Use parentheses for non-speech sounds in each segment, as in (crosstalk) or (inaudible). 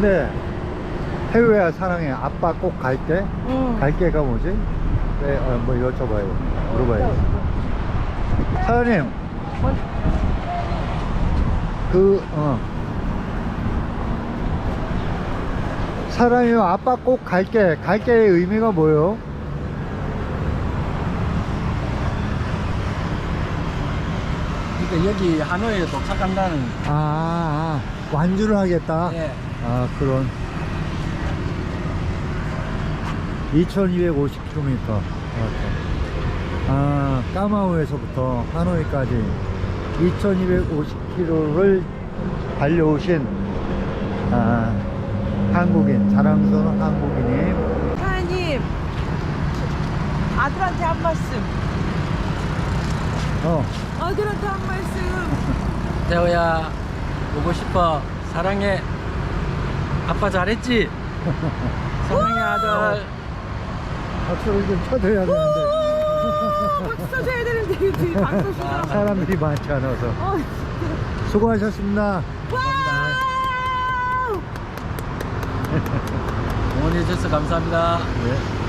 근데 해외야 사랑해 아빠 꼭 갈게 응. 갈게가 뭐지? 네, 어, 뭐 여쭤봐요 물어봐요 사장님 뭐, 그 어. 사랑해요 아빠 꼭 갈게 갈게의 의미가 뭐예요? 그러니까 여기 하노이에 도착한다는 아, 아 완주를 하겠다. 예. 아 그런. 2250km 아 까마우에서부터 하노이까지 2250km를 달려오신 아, 한국인 자랑스러운 한국인이. 사장님 아들한테 한 말씀. 어. 아들한테 한 말씀. 태호야 보고 싶어. 사랑해. 아빠 잘했지? (laughs) 사랑해 아들. 박수를 좀 쳐줘야 되는데. 오, 박수 쳐줘야 되는데 뒤에 (laughs) 박수 치다 사람들이 많지 않아서. 어, 수고하셨습니다. 와우! 응원해 주셔서 감사합니다. 네.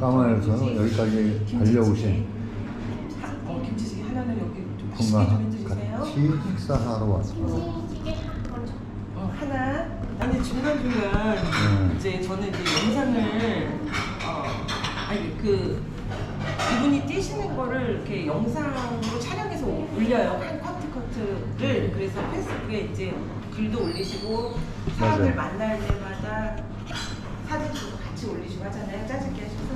까마에서 여기까지 달려오신 어, 분과 해주세요 같이 식사하러 왔습니다. 어, 하나. 아니 중간 중간 음. 이제 저는 이제 영상을 어 아니 그 이분이 뛰시는 거를 이렇게 영상으로 촬영해서 올려요 한 커트 커트를 그래서 페이스북에 이제 글도 올리시고 사람들 맞아요. 만날 때마다 같이 올리시고 하잖아요 짜증게 하셔서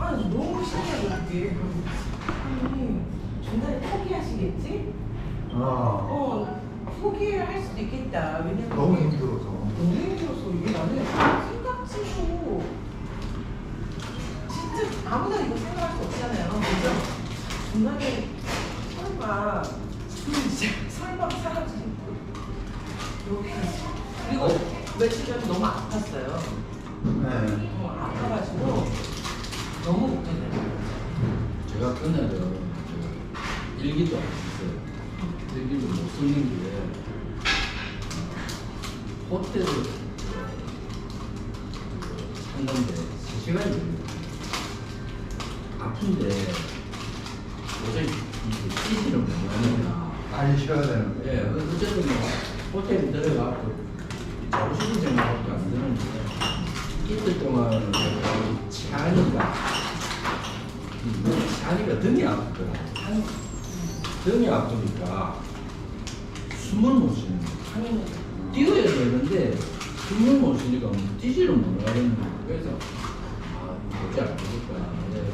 아 너무 신기해요 이게 아니 중간에 포기하시겠지? 아, 어, 포기할 수도 있겠다. 왜냐면 너무 이게 힘들어서. 너무 힘들어서 이게 나는 생각지도 진짜 아무나 이거 생각할 수 없잖아요. 그죠? 중간에 설마 설마 사라지고 이렇게 전에 너무 아팠어요. 네. 어, 아파가지고 너무 걱정돼요. 제가 그날은 저 일기도 안 썼어요 일기도 못 쓰는 게 어, 호텔을 샀는데 3시간이 걸려요 아픈데 도저히 이게 뛰지를 못하니까 많이 쉬어야 되는데. 예, 그 어쨌든 뭐 호텔에 들어가고 자부심이 정도밖에 안 드는데 이틀 동안 차니까 차니까 등이 아프더라. 등이 아프니까 숨을 못 쉬는 거야. 뛰어야 되는데 숨을 못 쉬니까 뛰지를 못하겠는 거야. 그래서 아, 이거 안 되겠다. 그래서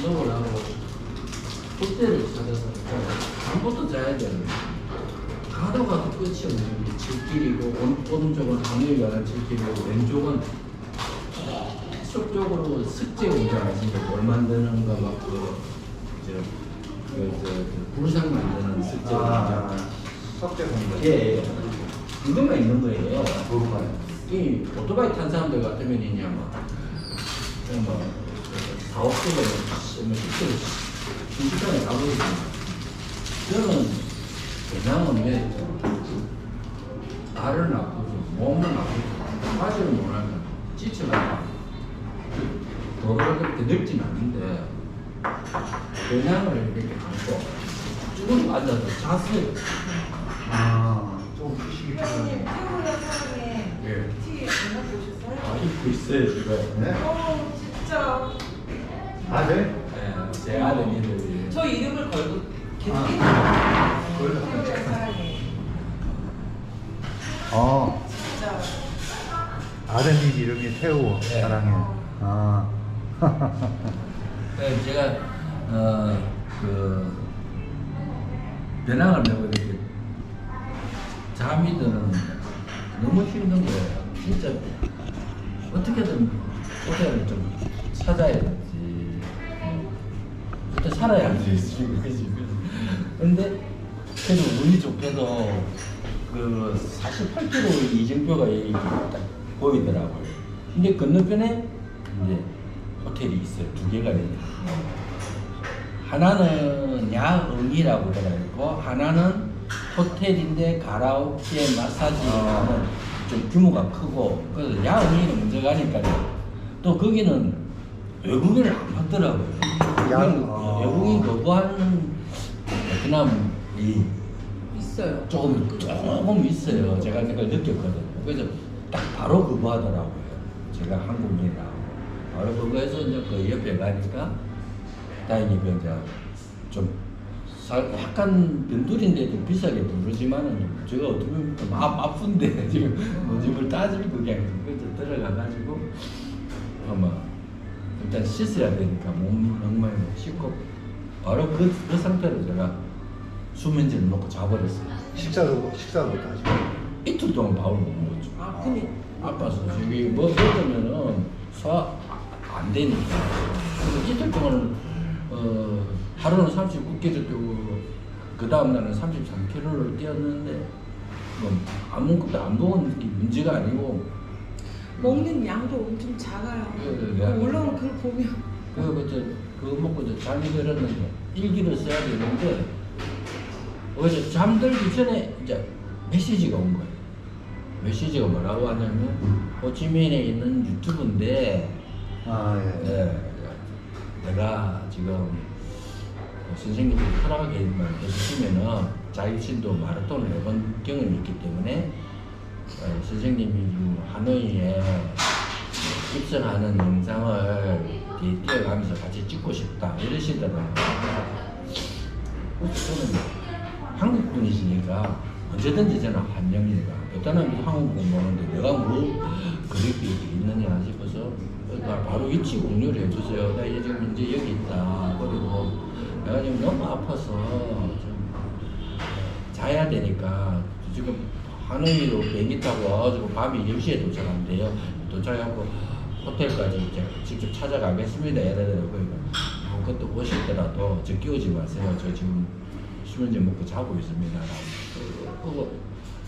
수업을 하고 호텔을 찾아서 잠부터 자야 되는데 가도 가도 끝이 없는 게 질길이고 온- 오른 쪽은 하늘이 가는 질길이고 왼쪽은 계속적으로 숙제 공장하시는 뭘 만드는가 막그 저, 그, 저, 그 불상 만드는 숙제 아, 공장 석재 공부. 예, 예. 이것만 있는 거예요 그거만. 이 오토바이 탄 사람들 같으면 이냐 뭐 그냥 뭐 사업소가 뭐 실제로 순식간에 가버리지 저는 그냥은 왜 나를 나쁘고 몸을 나쁘고 바지를 못하면 지쳐가지고 도로가 그렇게 넓진 않은데 그냥을 이렇게 감고 쭉 앉아서 잤어요 아, 좀 휴식이 필요하네. 예. 티 정말 보셨어요? 아 입고 있어요 지금 네? 어, 진짜. 아, 네? 네, 제 아들이들이 저 이름을 걸고 계속 아. 아. 어, 진짜. 아드님 이름이 태우. 네. 사랑해. 아. (laughs) 네, 제가 어그 이렇게 잠이 드는 너무 힘든 거예요. 진짜 어떻게든 호텔을 좀 찾아야 되지. 그때 살아야 되지. 그지? 근데 그래도 운이 좋게도 그 48km 이정표가 여기 딱 보이더라고요. 근데 건너편에 이제 호텔이 있어요. 두 개가 있는데 하나는 야응이라고 들어 있고 하나는 호텔인데 가라오케 마사지는 좀 규모가 크고 그래서 야응이는 먼저 가니까요. 또 거기는 외국인을 안 받더라고요. 야- 외국인, 아. 외국인 거부하는 베트남이 있어요. 조금 조금 있어요. 제가 그걸 느꼈거든요. 그래서 딱 바로 그거 하더라고요. 제가 한국인이라 바로 그거에서 이제 그 옆에 가니까 다행히 그 이제 좀 살- 약간 변두리인데 좀 비싸게 부르지만은 제가 어떻게 보면 좀 아, 아픈데 (laughs) 지금 뭐 집을 따질 그게 그래서 들어가가지고 아마 일단 씻어야 되니까 몸 엉망이 씻고 바로 그, 그 상태로 제가 수면제를 놓고 자버렸어요. 식사도 식사도 못 하시고. 이틀 동안 밥을 못 먹었죠. 아, 근데 아파서 저기 뭐 먹으면은 소화 안 되니까. 그래서 이틀 동안 어 하루는 39kg 뛰고 그 다음 날은 33kg를 뛰었는데 뭐 아무것도 안 먹은 게 문제가 아니고 먹는 양도 엄청 작아요. 네, 네, 그 네. 올라온 그걸 보면 그거 그거 먹고 이제 잠이 들었는데 일기를 써야 되는데 어제 잠들기 전에 이제 메시지가 온 거예요. 메시지가 뭐라고 하냐면 호치민에 있는 유튜브인데 아 예. 네, 내가 지금 선생님이 허락을 해주시면은 자유신도 마라톤을 해본 경험이 있기 때문에 어, 선생님이 지금 하노이에 입선하는 영상을 뛰어가면서 같이 찍고 싶다 이러시더라고요. 그래서 저는 한국 분이시니까 언제든지 저는 환영이니까 베트남에서 한국 공부하는데 내가 뭐 그럴 게 있느냐 싶어서 나 바로 위치 공유를 해주세요. 나 이제 지금 이제 여기 있다. 그리고 내가 지금 너무 아파서 좀 자야 되니까 지금 하노이로 비행기 타고 와가지고 밤이 10시에 도착한대요. 도착하고 호텔까지 이제 직접 찾아가겠습니다. 이러더라고요. 그러니까 아무것도 오시더라도 저 끼우지 마세요. 저 지금 수면제 먹고 자고 있습니다. 그리고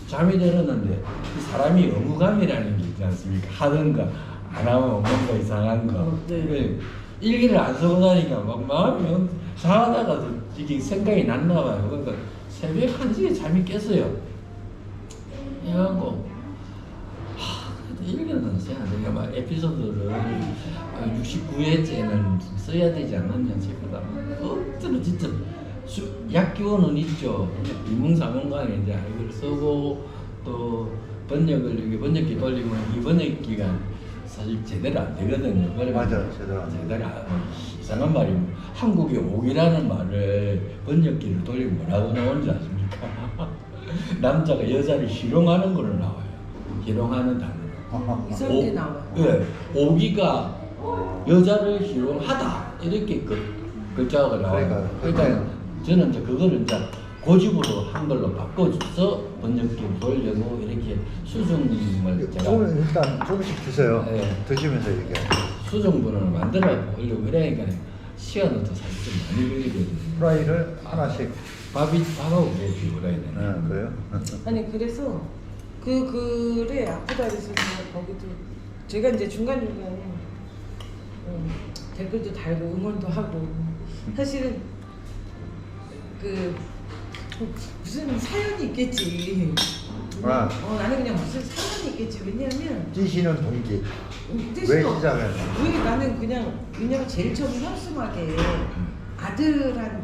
잠이 들었는데 이 사람이 의무감이라는 게 있지 않습니까? 하던 거안 하면 뭔가 이상한 거. 어, 네. 그 일기를 안 쓰고 나니까 막 마음이 영- 자다가도 이게 생각이 났나 봐요. 그러니까 새벽 1시에 잠이 깼어요. 이래갖고 일기는 써야 되냐 막 에피소드를 69회째는 써야 되지 않았냐 싶다. 어쩌면 진짜 수, 약기원은 있죠. 이문사문간에 이제 이걸 쓰고 또 번역을 여기 번역기 돌리면 이 번역기가 사실 제대로 안 되거든요. 맞아요, 제대로 안. 제대로 안 이상한 말이 뭐 한국의 옥이라는 말을 번역기를 돌리면 뭐라고 나오는지 아십니까? (laughs) 남자가 여자를 희롱하는 걸로 나와요. 희롱하는 단어. 이상하게 나와요. 예, 오기가 여자를 희롱하다 이렇게 그 글자가 나와요. 그러니까요. 그러니까 저는 이제 그거를 이제 고집으로 한글로 바꿔줘서 번역기를 돌려고 이렇게 수정을 제가 조금 일단 조금씩 드세요. 네. 드시면서 얘기해. 수정본을 만들어 보려고 그러니까 시간은 또 사실 좀 많이 걸리거든요. 프라이를 하나씩. 밥이 밥하고 왜 비워야 되나? 네, 그래요? (laughs) 아니 그래서 그 글에 아프다 그래서 제가 거기도 제가 이제 중간 중간에 음, 댓글도 달고 응원도 하고 사실은 그 무슨 사연이 있겠지. 아. 어 나는 그냥 무슨 사연이 있겠지. 왜냐하면 뛰시는 동기. 음, 왜 뜻이 없- 시작했나? 왜 나는 그냥 왜냐면 제일 처음 현수막에 아들한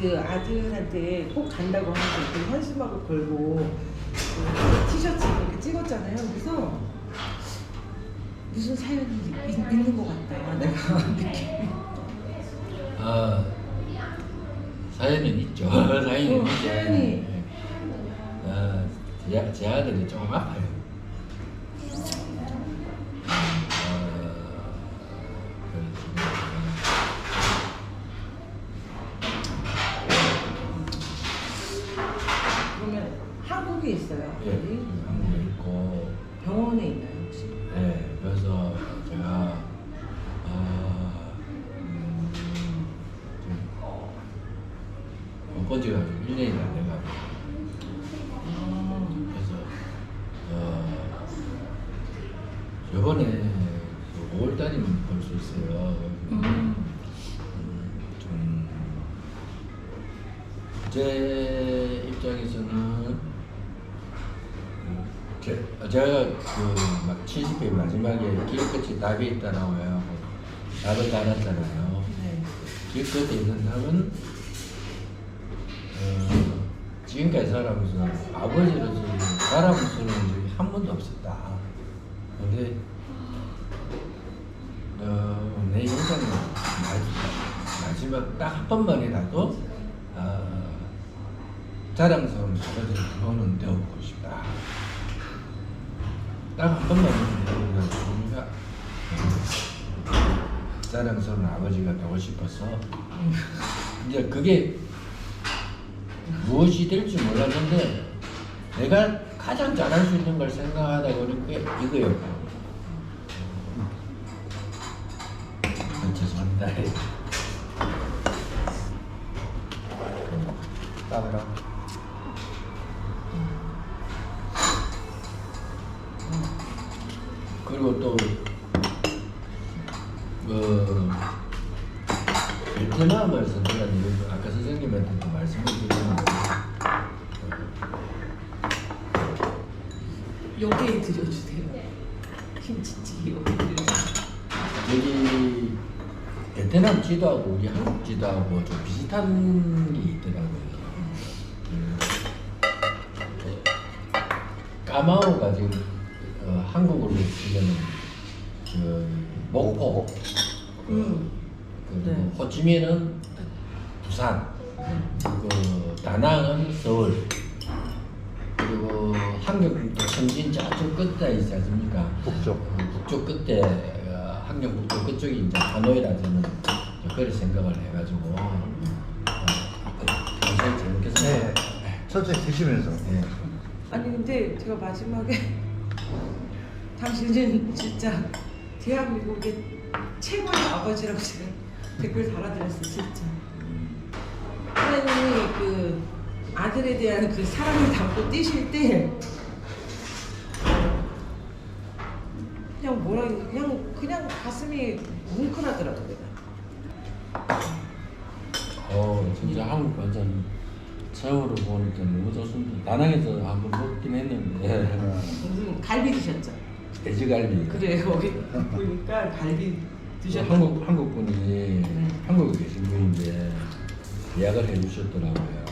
그 아들한테 꼭 간다고 하면서 그 현수막을 걸고 그 티셔츠 이렇게 찍었잖아요. 그래서 무슨 사연이 있, 있는 것 같다. 내가 (laughs) 느낌. 아 사연은 있죠. (laughs) 사연은 어, 있죠. 사연이. 아, 제, 제 아들이 조금 아파요. 번째가 1년이나 안 돼가지고 그래서 어, 요번에 그 5월달이면 볼 수 있어요. 음. 음 제 입장에서는 그, 제가 그막 70회 마지막에 길끝이 답이 있다라고 해요. 답을 달았잖아요. 네. 길끝에 있는 답은 지금까지 살아보면서 아버지로서 바라보는 적이 한 번도 없었다. 근데 어, 내 인생의 마지막, 마지막 딱 한 번만이라도 어, 자랑스러운 아버지를 그거는 되어보고 싶다. 딱 한 번만 우리가 자랑스러운 아버지가 되고 싶어서 이제 그게 무엇이 될지 몰랐는데 내가 가장 잘할 수 있는 걸 생각하다 보니까 이거였고. 어, 죄송합니다 베트남을 선택한 이유 아까 선생님한테도 말씀을 드렸는데 여기에 드려주세요. 김치찌개 여기 드려주세요. 여기 베트남 지도하고 우리 한국 지도하고 좀 비슷한 게 있더라고요. 음, 까마오가 지금 어, 한국으로 치면은 그 목포, 음. 그리고 네. 호치민은 부산, 그리고 다낭은 서울, 그리고 한국도 천진 저쪽 끝에 있지 않습니까? 북쪽. 어, 북쪽 끝에 어, 한경 북쪽 끝쪽이 이제 하노이라 저는 그렇게 생각을 해가지고 어, 굉장히 재밌게 네. 생각. 천천히 드시면서. 네. 아니 근데 제가 마지막에 당신은 진짜 대한민국의 최고의 아버지라고 제가 댓글 달아드렸어요 진짜 하나님이 그 아들에 대한 그 사랑을 담고 뛰실 때 그냥 뭐라? 그냥 그냥 가슴이 뭉클하더라고요 내가. 어 진짜 한국 반찬 처음으로 보니까 너무 좋습니다. 다낭에서 한번 먹긴 했는데 무슨 갈비 드셨죠? 돼지갈비. 그래 거기 보니까 갈비 드셨죠? 한국 한국 분이 네. 한국에 계신 분인데 예약을 해주셨더라고요.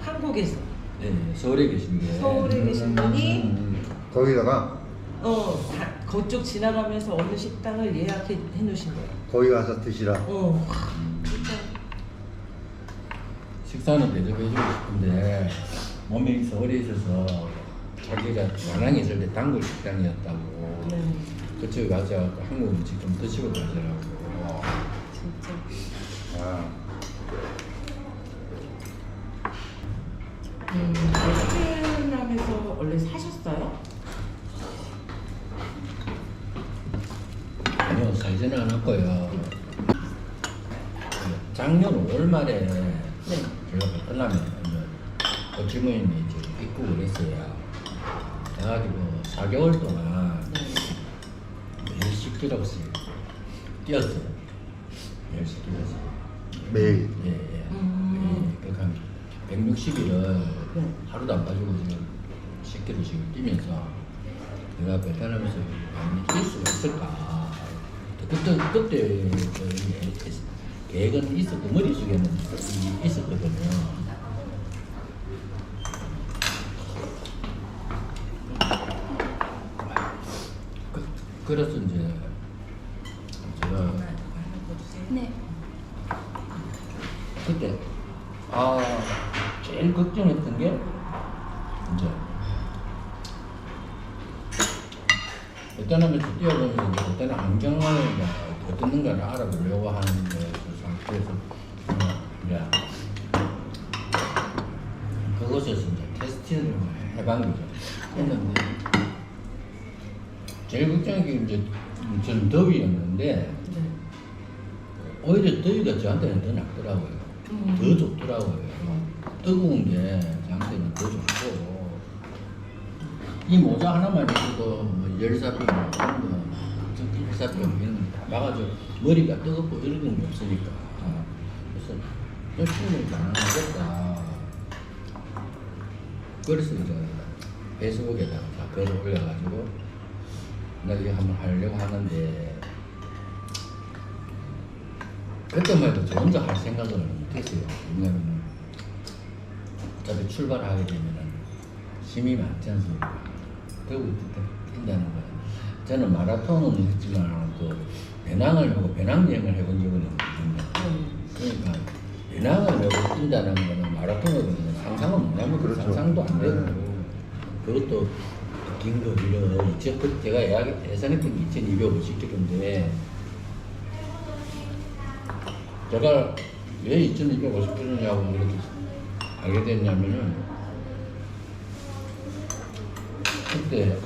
한국에서 네, 서울에 계신데. 서울에 계신 분이 음, 거기다가 어 다, 그쪽 지나가면서 어느 식당을 예약해 해 놓으신 거예요. 거기 가서 드시라. 어 식사는 대접해주고 싶은데 몸이 서울에 있어서 자기가 다낭에 있을 때 단골 식당이었다고 네 그쪽에 가서 한국 음식 좀 드시고 가더라고. 진짜 아, 음 베트남에서 원래 사셨어요? 아니요, 살지는 않았고요. 작년 5월 말에 네. 제가 베트남에 이제 입국을 했어요. 그래가지고 4개월 동안 네. 10km씩 뛰었어요. 매일 10km씩. 매일. 예, 예. 음. 예, 그러니까 160일을 네. 하루도 안 빠지고 지금 10km씩 뛰면서 내가 베트남에서 많이 뛸수 있을까? 그때 그때 그 계획은 있었고 머릿속에는 있- 있었거든요. 그, 그래서 이제 제가 네. 그때 아 제일 걱정했던 게 이제 베트남에서 뛰어가면서 이제 베트남 안경을 이제 어떻는가를 알아보려고 하는데 그 상태에서 어, 이제 그곳에서 이제 테스트를 해본 거죠. 했는데 제일 걱정한 게 이제 저는 더위였는데 네. 오히려 더위가 저한테는 더 낫더라고요. 음. 더 좋더라고요. 뜨거운 게 저한테는 더 좋고 이 모자 하나만 입어도 뭐 열사병 열사병 이런 거다 막아줘 머리가 뜨겁고 이런 게 없으니까 그래서 좀 충분히 가능하겠다. 그래서 이제 페이스북에다가 다 글을 올려가지고 나 이거 한번 하려고 하는데 그때만 해도 저 혼자 할 생각을 못했어요. 왜냐면 어차피 출발하게 되면은 힘이 많지 않습니까? 그리고 뛴다는 거예요. 저는 마라톤은 했지만 또 배낭을 하고 배낭 여행을 해본 적은 없거든요. 그러니까 배낭을 메고 뛴다는 거는 마라톤으로는 상상은 못하면 그렇죠. 상상도 안 되고 네. 그것도 긴 거리를 그 제가 예약, 예상했던 게 2250km인데 제가 왜 2250km냐고 이렇게 알게 됐냐면은 그때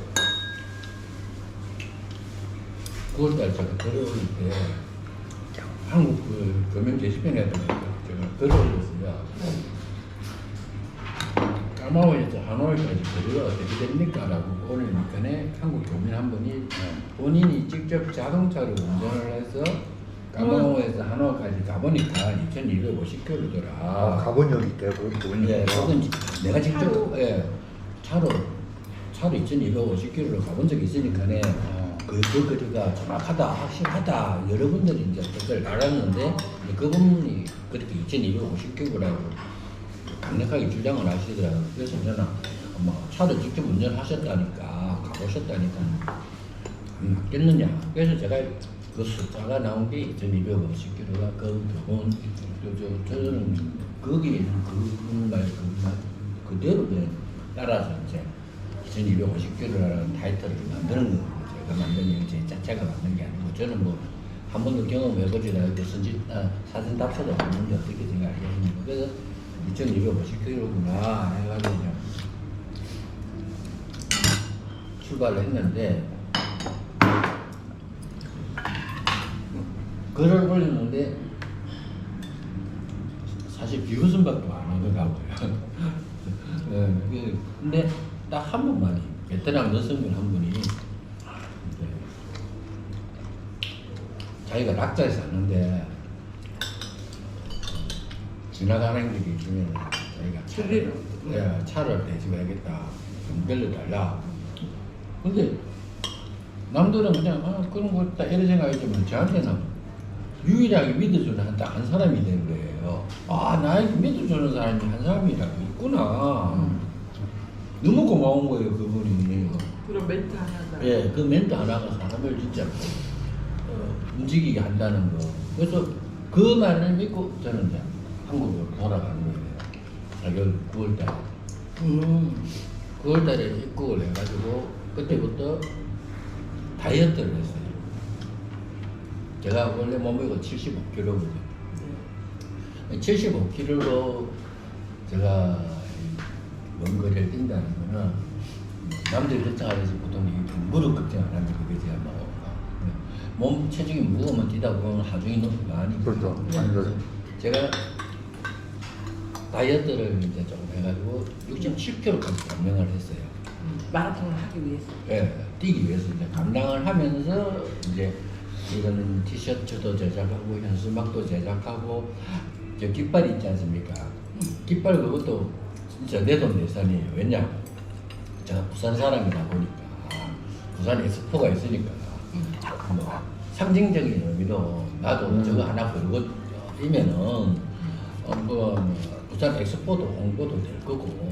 9월달 제가 글을 올릴 때 한국 그 교명 게시판에 다가 제가 글을 올렸어요. 까마오에서 하노이까지 거리가 어떻게 됩니까? 라고 올리니까 한국 교민 한 분이 본인이 직접 자동차로 운전을 해서 까마오에서 하노이까지 가보니까 2250km더라. 아, 가본 적이 있대요. 그걸 보니까. 예, 그건 내가 직접 예, 차로 차로 2,250km를 가본 적이 있으니까네 그, 그 정확하다 확실하다 여러분들이 이제 달았는데 이제 그분이 그렇게 2,250km라고 강력하게 주장을 하시더라고요. 그래서 저는 뭐 차를 직접 운전하셨다니까 가보셨다니까 안 맞겠느냐. 그래서 제가 그 숫자가 나온 게 2,250km가 그 그분 저, 저, 저는 거기에 그말 그말 그대로 그냥 따라서 이제 2,250km라는 타이틀을 만드는 거예요. 제가 만든 게제 자체가 만든 게 아니고 저는 뭐 한 번도 경험해보지 않고 선지 아, 사진 답사도 없는데 어떻게 제가 알겠습니까? 그래서 2,250km구나 해가지고 그냥 출발을 했는데 글을 올렸는데 사실 비웃음밖에 안 오더라고요. 예, 그- 근데 딱한 분만이 베테랑 여성분 한 분이 이제 자기가 낙자에 사는데 지나가는 길이 있으면 자기가 차를, 예, 차를 대집해야겠다. 좀 빌려달라. 근데 남들은 그냥 아 그런 거다 이런 생각이지만 저한테는 유일하게 믿어주는 한딱한 사람이 된 거예요. 아 나에게 믿어주는 사람이 한 사람이라고 있구나. 너무 고마운 거예요 그분이. 그런 멘트 하나가. 예, 그 멘트 하나가 사람을 진짜 어, 움직이게 한다는 거. 그래서 그 말을 믿고 저는 이제 한국으로 돌아가는 거예요. 9월 달. 음, 9월 달에 입국을 해가지고 그때부터 다이어트를 했어요. 제가 원래 몸무게가 75kg거든요. 75kg로 제가 먼 거리를 뛴다는 거는 남들이 걱정하듯이 보통 무릎 걱정 안 하면 그게 제가 뭐, 몸 체중이 무거우면 뛰다 보면 하중이 너무 많이 그렇죠. 네. 많이 그래서. 제가 다이어트를 이제 조금 해가지고 6.7kg까지 감량을 했어요. 마라톤을 하기 위해서. 예, 뛰기 위해서 이제 감량을 하면서 이제 이런 티셔츠도 제작하고 현수막도 제작하고 저 깃발 있지 않습니까? 깃발 그것도 진짜 내돈 내산이에요. 왜냐? 제가 부산 사람이다 보니까 부산에 엑스포가 있으니까 뭐 상징적인 의미로 나도 음. 저거 하나 걸고 뛰면은 어, 뭐, 뭐 부산 엑스포도 홍보도 될 거고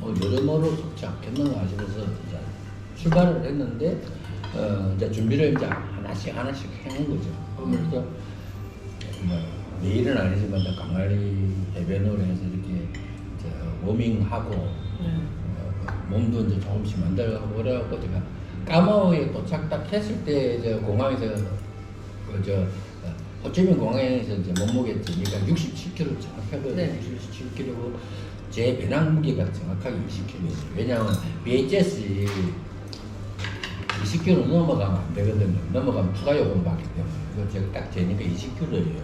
어, 여러모로 좋지 않겠는가 하시면서 이제 출발을 했는데 어, 이제 준비를 이제 하나씩 하나씩 해온 거죠. 그러면서 뭐 매일은 아니지만 또 강아리 해변으로 해서 이렇게 이제 워밍하고 네. 어, 몸도 이제 조금씩 만들어가고 그래갖고 제가 까마오에 도착 딱 했을 때 이제 공항에서 그저 호치민 공항에서 이제 몸무게 재니까 67kg 정확하게 네. 67kg고 제 배낭 무게가 정확하게 20kg였어요. 왜냐하면 VHS이 20kg 넘어가면 안 되거든요. 넘어가면 추가 요금 받기 때문에. 그래서 제가 딱 재니까 20kg예요.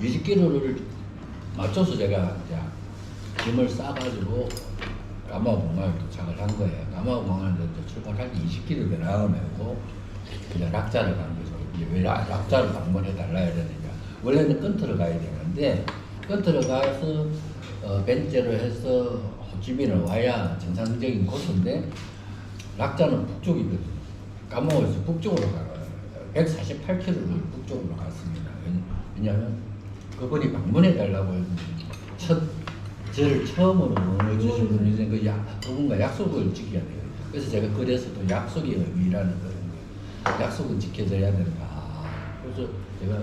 20kg를 맞춰서 제가 이제 짐을 싸가지고 까마오 공항에 도착을 한 거예요. 까마오 공항에 이제 출발할 때 20kg 배낭을 메고 그냥 락자를 간 거죠. 이제 왜 락- 락자를 방문해 달라 이러니까 원래는 건트를 가야 되는데 건트를 가서 어, 벤제로 해서 호치민을 와야 정상적인 코스인데 락자는 북쪽이거든요. 까먹어서 북쪽으로 가요. 148km를 북쪽으로 갔습니다. 왜- 왜냐하면 그분이 방문해 달라고 첫 저를 처음으로 응원해 주신 분이 그 약, 그분과 약속을 지켜야 돼요. 그래서 제가 그래서 또 약속의 의미라는 그런 거. 약속은 지켜져야 된다. 그래서 제가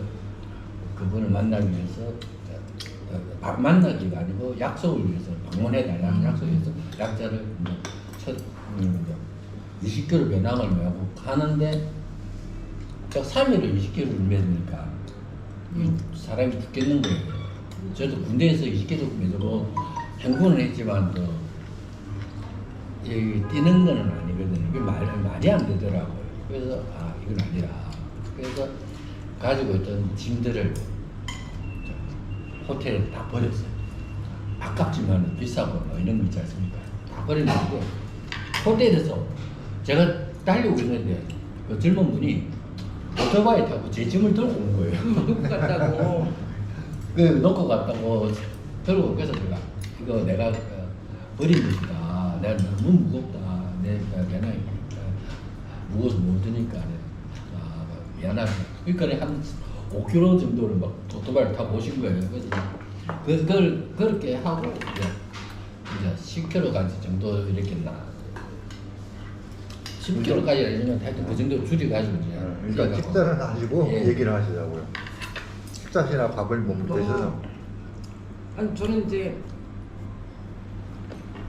그분을 만나기 위해서 어, 어, 만나기가 아니고 약속을 위해서 방문해 달라는 약속을 위해서 약자를 첫 음, 이제 20km 배낭을 메고 가는데 딱 3일을 20km를 메니까 이 사람이 죽겠는 거예요. 저도 군대에서 20km 메고 행군을 했지만 또 이 뛰는 거는 아니거든요. 이게 말, 말이 안 되더라고요. 그래서 아 이건 아니라. 그래서 가지고 있던 짐들을 저 호텔에 다 버렸어요. 아깝지만 비싸고 뭐 이런 거 있지 않습니까? 다 버렸는데 호텔에서 제가 달리고 있는데 그 젊은 분이 오토바이 타고 제 짐을 들고 온 거예요. 놓고 갔다고. (laughs) 그 놓고 갔다고 들고 그래서 제가 이거 내가 어, 버린 것이다. 내가 너무 무겁다. 내 내가 무거워서 못 드니까 아 미안하다. 그러니까 한 5km 정도를 막 오토바이를 타고 오신 거예요. 그래서 그, 그걸 그렇게 하고 이제, 이제 10km까지 정도 이렇게 나 10km까지 아니면 하여튼 그 정도 줄여가지고 이제 그러니까. 식사는 하시고 예. 얘기를 하시자고요. 식사시나 밥을 먹는 데서는 아니 저는 이제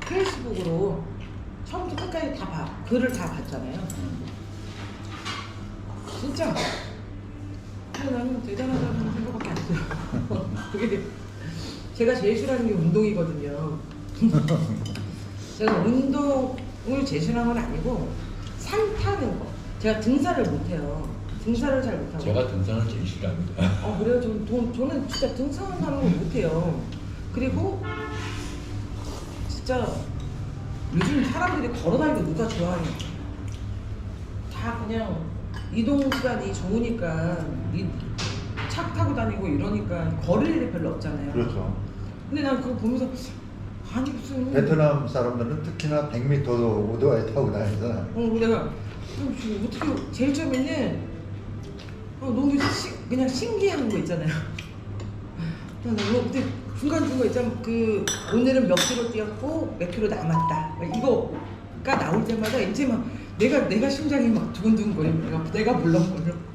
페이스북으로 처음부터 끝까지 다 봐, 글을 다 봤잖아요. 진짜 아니, 나는 대단하다는 생각밖에 안 들어요. (laughs) 그게 제가 제일 싫어하는 게 운동이거든요. (laughs) 제가 운동을 제일 싫어하는 건 아니고 산 타는 거. 제가 등산을 못해요. 등산을 잘 못하고. 제가 등산을 제일 싫어합니다. 아 그래요? 저, 저, 저는 진짜 등산하는 거 못해요. 그리고 진짜 요즘 사람들이 걸어다니는 거 누가 좋아하냐? 다 그냥 이동 시간이 적으니까 이 차 타고 다니고 이러니까 걸을 일이 별로 없잖아요. 그렇죠. 근데 난 그거 보면서 아니 무슨 베트남 사람들은 특히나 100m도 오토바이 타고 다니잖아. 어, 내가 어, 지금 어떻게 제일 처음에는 어, 너무 시, 그냥 신기한 거 있잖아요. 나는 뭐 그때 중간 중간 있잖아. 그 오늘은 몇 킬로 뛰었고 몇 킬로 남았다. 막 이거가 나올 때마다 이제 막 내가 내가 심장이 막 두근두근 거리고 내가 내가 물렁물렁.